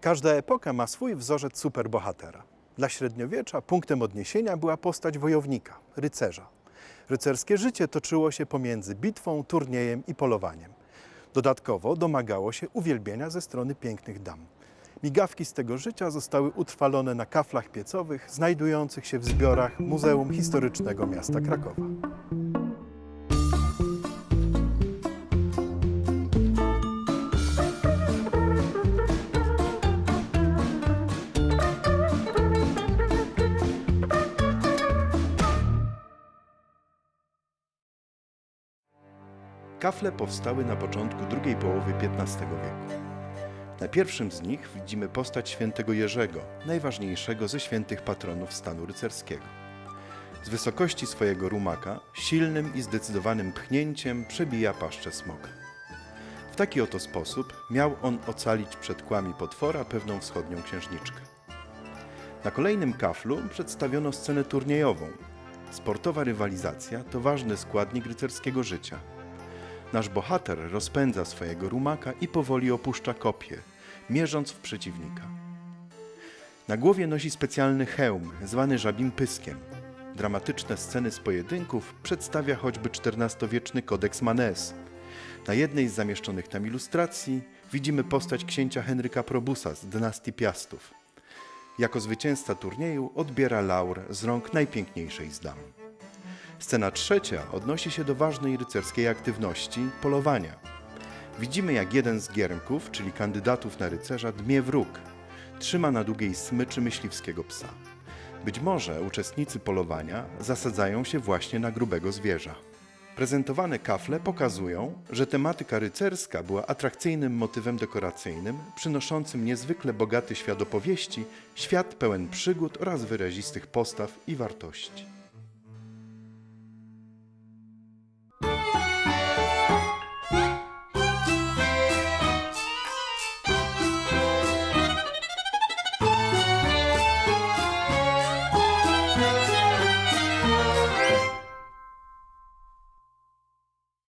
Każda epoka ma swój wzorzec superbohatera. Dla średniowiecza punktem odniesienia była postać wojownika, rycerza. Rycerskie życie toczyło się pomiędzy bitwą, turniejem i polowaniem. Dodatkowo domagało się uwielbienia ze strony pięknych dam. Migawki z tego życia zostały utrwalone na kaflach piecowych znajdujących się w zbiorach Muzeum Historycznego Miasta Krakowa. Kafle powstały na początku drugiej połowy XV wieku. Na pierwszym z nich widzimy postać świętego Jerzego, najważniejszego ze świętych patronów stanu rycerskiego. Z wysokości swojego rumaka silnym i zdecydowanym pchnięciem przebija paszczę smoka. W taki oto sposób miał on ocalić przed kłami potwora pewną wschodnią księżniczkę. Na kolejnym kaflu przedstawiono scenę turniejową. Sportowa rywalizacja to ważny składnik rycerskiego życia. Nasz bohater rozpędza swojego rumaka i powoli opuszcza kopię, mierząc w przeciwnika. Na głowie nosi specjalny hełm, zwany żabim pyskiem. Dramatyczne sceny z pojedynków przedstawia choćby XIV-wieczny kodeks Manès. Na jednej z zamieszczonych tam ilustracji widzimy postać księcia Henryka Probusa z dynastii Piastów. Jako zwycięzca turnieju odbiera laur z rąk najpiękniejszej z dam. Scena trzecia odnosi się do ważnej rycerskiej aktywności polowania. Widzimy, jak jeden z giermków, czyli kandydatów na rycerza, dmie wróg. Trzyma na długiej smyczy myśliwskiego psa. Być może uczestnicy polowania zasadzają się właśnie na grubego zwierza. Prezentowane kafle pokazują, że tematyka rycerska była atrakcyjnym motywem dekoracyjnym, przynoszącym niezwykle bogaty świat opowieści, świat pełen przygód oraz wyrazistych postaw i wartości.